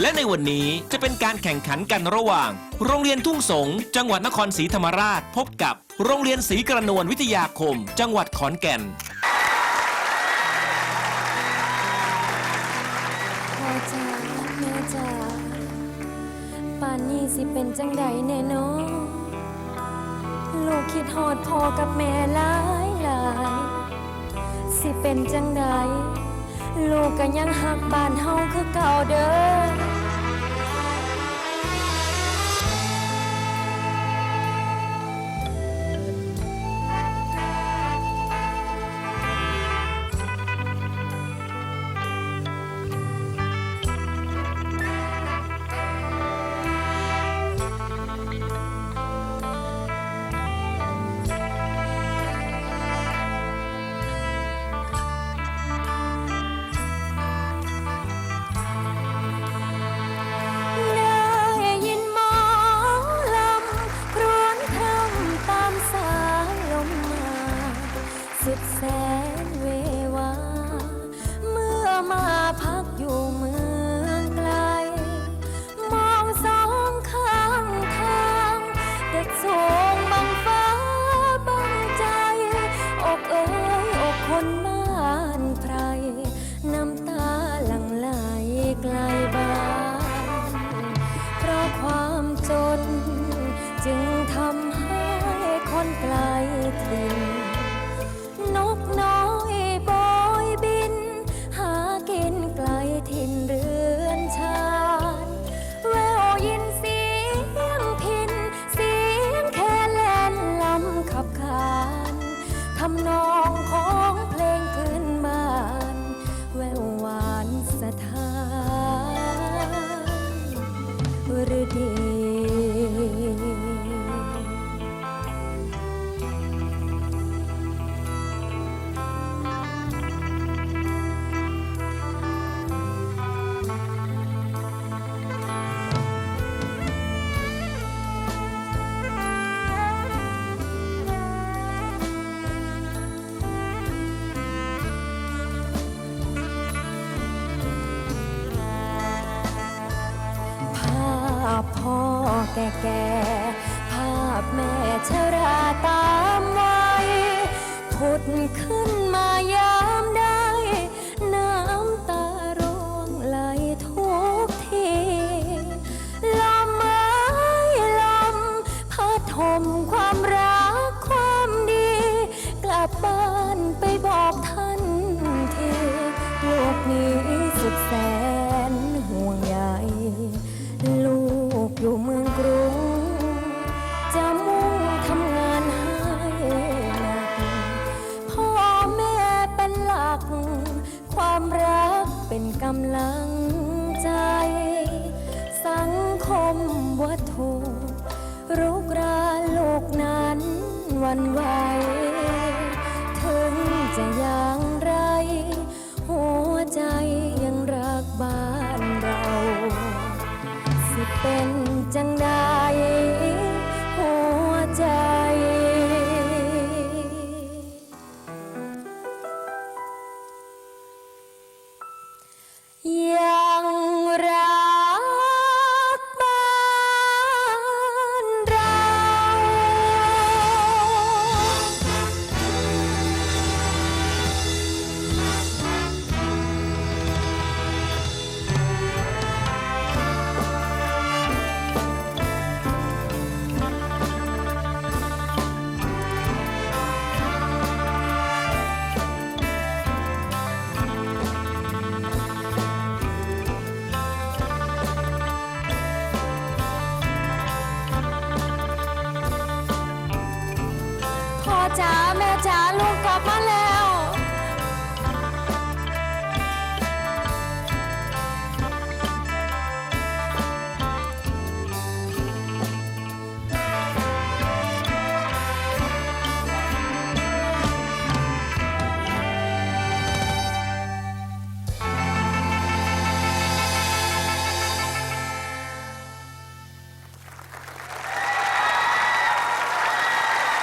และในวันนี้จะเป็นการแข่งขันกันระหว่าง โรงเรียนทุ่งสง จังหวัดนครศรีธรรมราช พบกับโรงเรียนศรีกระนวลวิทยาคม จังหวัดขอนแก่นพ่อจ๋าแม่จ๋าป่านนี้สิเป็นจังใดแน่เนองลูกคิดฮอดพ่อกับแม่หลายหลาย สิเป็นจังใด ลูกก็ยังหักบ้านเฮาคือเก่าเด้อ อแก่ภาพแม่ชราตามวัยผุดขึ้นมายามใดน้ำตาร่วงไหลทุกทีลมไม้ลมพัดถมความรักความดี กลับบ้านไปบอกท่านทีลูกนี้สุดแสน เป็นกำลังใจ สังคมวัตถุรุกรานลูกนั้นวันไหวถึงจะยัง จ๋าแม่จ๋าลูก